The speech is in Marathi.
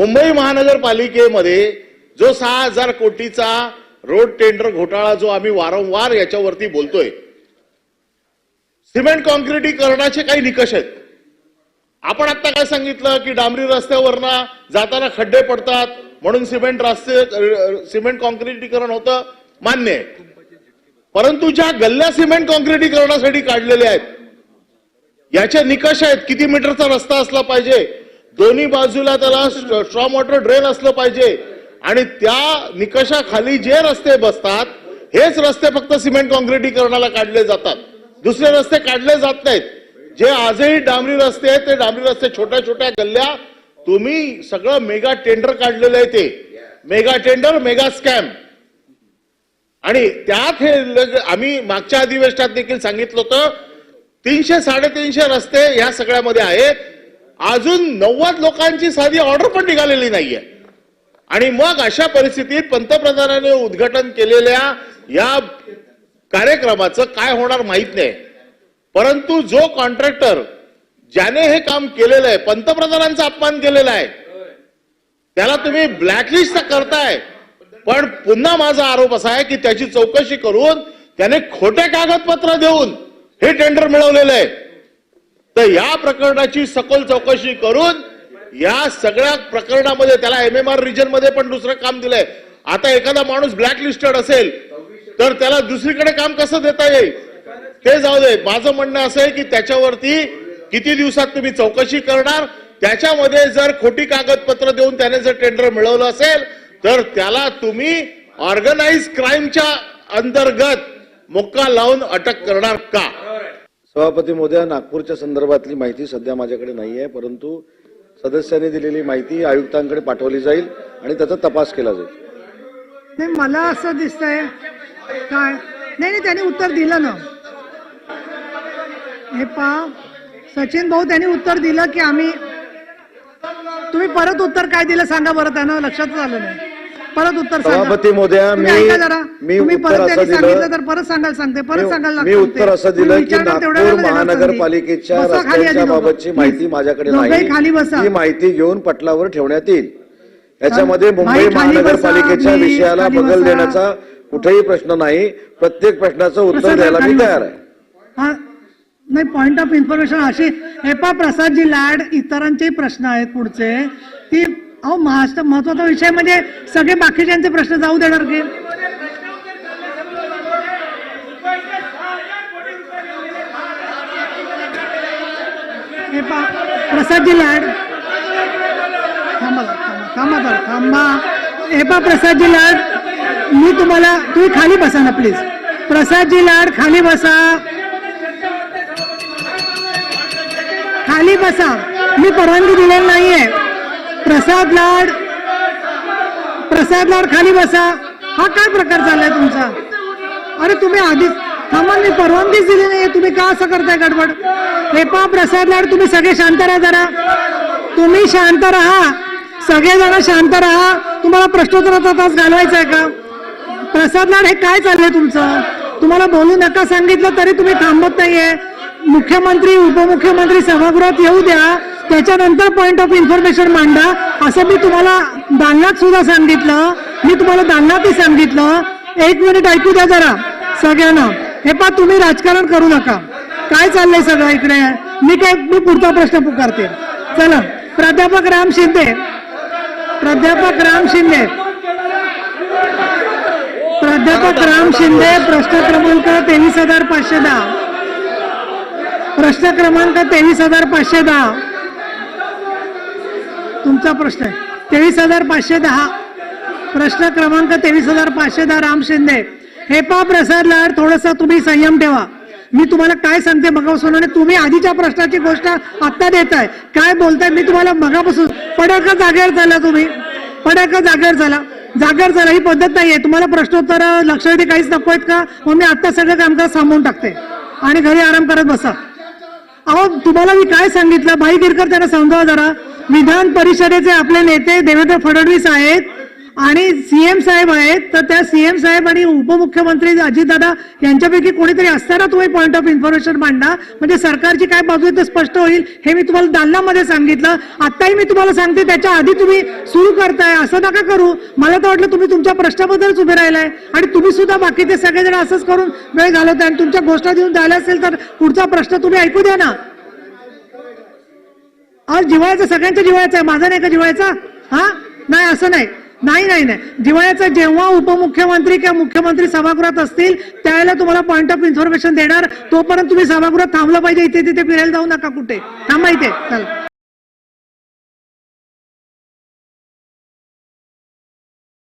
मुंबई महानगरपालिकेमध्ये जो सहा हजार कोटीचा रोड टेंडर घोटाळा जो आम्ही वारंवार याच्यावरती बोलतोय सिमेंट कॉन्क्रिटीकरणाचे काही निकष आहेत. आपण आता काय सांगितलं की डांबरी रस्त्यावरनं जाताना खड्डे पडतात म्हणून सिमेंट रस्ते सिमेंट कॉन्क्रिटीकरण होतं? मान्य आहे. परंतु ज्या गल्ल्या सिमेंट कॉन्क्रिटीकरणासाठी काढलेल्या आहेत याचे निकष आहेत. किती मीटरचा रस्ता असला पाहिजे? दोन्ही बाजूला त्याला स्ट्रॉम वॉटर ड्रेन असलं पाहिजे. आणि त्या निकषाखाली जे रस्ते बसतात हेच रस्ते फक्त सिमेंट कॉन्क्रिटीकरणाला काढले जातात. दुसरे रस्ते काढले जात नाहीत. जे आजही डांबरी रस्ते आहेत ते डांबरी रस्ते छोट्या छोट्या गल्ल्या तुम्ही सगळं मेगा टेंडर काढलेलं आहे ते. Mega tender mega scam. आणि त्यात हे आम्ही मागच्या अधिवेशनात देखील सांगितलं होतं तीनशे साडेतीनशे रस्ते या सगळ्यामध्ये आहेत. अजून नव्वद लोकांची साधी ऑर्डर पण निघालेली नाहीये. आणि मग अशा परिस्थितीत पंतप्रधानांनी उद्घाटन केलेल्या या कार्यक्रमाचं काय होणार माहीत नाही. परंतु जो कॉन्ट्रॅक्टर ज्याने हे काम केलेलं आहे पंतप्रधानांचा अपमान केलेला आहे त्याला तुम्ही ब्लॅकलिस्ट तर करताय. पण पुन्हा माझा आरोप असा आहे की त्याची चौकशी करून त्याने खोटे कागदपत्र देऊन हे टेंडर मिळवलेलं आहे. तर या प्रकरणाची सखोल चौकशी करून या सगळ्या प्रकरणामध्ये त्याला एम एम आर रिजनमध्ये पण दुसरं काम दिलंय. आता एखादा माणूस ब्लॅक लिस्टेड असेल तर त्याला दुसरीकडे काम कसं देता येईल? ते जाऊ दे. माझं म्हणणं असं आहे की त्याच्यावरती किती दिवसात तुम्ही चौकशी करणार? त्याच्यामध्ये जर खोटी कागदपत्र देऊन त्याने जर टेंडर मिळवलं असेल तर त्याला तुम्ही ऑर्गनाइज क्राईमच्या अंतर्गत मुक्का लावून अटक करणार का? सभापती मोद्या नागपूरच्या संदर्भातली माहिती सध्या माझ्याकडे नाही आहे परंतु सदस्यांनी दिलेली माहिती आयुक्तांकडे पाठवली जाईल आणि त्याचा तपास केला जाईल. नाही मला असं दिसतंय. काय? नाही नाही त्यांनी उत्तर दिलं ना. हे पा सचिन भाऊ त्यांनी उत्तर दिलं की आम्ही तुम्ही परत उत्तर काय दिलं सांगा बरं त्यांना लक्षात आलं नाही. परत उत्तर. सभापती तुम्ही मी- मी तुम्ही परत त्यांनी सांगितलं तर परत सांगायला सांगते परत सांगायला मी उत्तर. असं दिलं की नागपूर महानगरपालिकेच्या रस्त्यांच्या. बाबतची माहिती माझ्याकडे दोघंही खाली नाही बसा. ती माहिती घेऊन पटलावर ठेवण्यात येईल. याच्यामध्ये बाई, मुंबई महानगरपालिकेच्या विषयाला बसा. देण्याचा कुठेही प्रश्न नाही. प्रत्येक प्रश्नाचं उत्तर द्यायला मी. तयार आहे. हा नाही पॉइंट ऑफ इन्फॉर्मेशन अशी. हे पा प्रसादजी लाड इतरांचे प्रश्न आहेत पुढचे. ती अहो महाराष्ट्र महत्त्वाचा विषय म्हणजे सगळे बाकीच्यांचे प्रश्न जाऊ देणार की. हे पा प्रसादजी लाड. थांबा थांबा थांबा थांबा. हे पा प्रसादजी लाड. मी तुम्हाला तुम्ही खाली बसा ना प्लीज प्रसादजी लाड खाली बसा. खाली बसा. मी परवानगी दिलेली नाहीये. प्रसाद लाड. प्रसाद लाड खाली बसा. हा काय प्रकार चाललाय तुमचा? अरे तुम्ही आधीच थांबांनी परवानगीच दिली नाही तुम्ही का असं करताय गडबड? हे पहा प्रसाद लाड तुम्ही सगळे शांत राहा जरा. तुम्ही शांत राहा. सगळेजण शांत राहा. तुम्हाला प्रश्नोत्तराचा तास घालवायचा आहे का? प्रसाद लाड हे काय चाललंय तुमचं? तुम्हाला बोलू नका सांगितलं तरी तुम्ही थांबत नाहीये. मुख्यमंत्री उपमुख्यमंत्री सभागृहात येऊ द्या. त्याच्यानंतर पॉइंट ऑफ इन्फॉर्मेशन मांडा. असं मी तुम्हाला दालनात सुद्धा सांगितलं. मी तुम्हाला दालनातही सांगितलं. एक मिनिट ऐकू द्या जरा सगळ्यांना. हे पा तुम्ही राजकारण करू नका. काय चाललंय सगळं इकडे? मी काय मी पुढचा प्रश्न पुकारते. चला प्राध्यापक राम शिंदे. प्राध्यापक राम शिंदे. प्राध्यापक राम शिंदे प्रश्न क्रमांक तेवीस हजार पाचशे दहा. प्रश्न क्रमांक तेवीस हजार पाचशे दहा. तुमचा प्रश्न आहे. तेवीस हजार पाचशे दहा. प्रश्न क्रमांक तेवीस हजार पाचशे दहा राम शिंदे. हे पा प्रसाद लाड थोडंसं तुम्ही संयम ठेवा. मी तुम्हाला काय सांगते मगापासून आणि तुम्ही आधीच्या प्रश्नाची गोष्ट आत्ता देताय. काय बोलताय मी तुम्हाला मगापासून. पडक जागेवर झाला तुम्ही. पडक जागेवर झाला जागर झाला ही पद्धत नाहीये. तुम्हाला प्रश्नोत्तर लक्षवेधी काहीच नको आहेत का? मग मी आत्ता सगळं कामकाज सांभाळून टाकते. आणि घरी आराम करत बसा. अहो तुम्हाला मी काय सांगितलं? भाई गिरकर त्यांना समजावा जरा. विधान परिषदेचे आपले नेते देवेंद्र फडणवीस आहेत आणि सीएम साहेब आहेत. तर त्या सीएम साहेब आणि उपमुख्यमंत्री अजितदादा यांच्यापैकी कोणीतरी असताना तुम्ही पॉईंट ऑफ इन्फॉर्मेशन मांडा. म्हणजे सरकारची काय बाजू आहे ते स्पष्ट होईल. हे मी तुम्हाला दालनामध्ये सांगितलं. आत्ताही मी तुम्हाला सांगते त्याच्या आधी तुम्ही सुरू करताय. असं नका करू. मला तर वाटलं तुम्ही तुमच्या प्रश्नाबद्दलच उभे राहिलाय. आणि तुम्ही सुद्धा बाकीचे सगळेजण असंच करून वेळ घालवताय आणि तुमच्या घोषणा देऊन झाल्या असेल तर पुढचा प्रश्न तुम्ही ऐकू द्या ना. आज जिवाळ्याचा सगळ्यांच्या जिवाळ्याचा आहे माझा नाही का जिवाळ्याचा हा? नाही असं नाही. नाही नाही नाही. जिवाळ्याचा जेव्हा उपमुख्यमंत्री किंवा मुख्यमंत्री सभागृहात असतील त्यावेळेला तुम्हाला पॉईंट ऑफ इन्फॉर्मेशन देणार. तोपर्यंत तुम्ही सभागृहात थांबलं पाहिजे इथे तिथे फिरायला जाऊ नका कुठे. थांबा इथे. चला.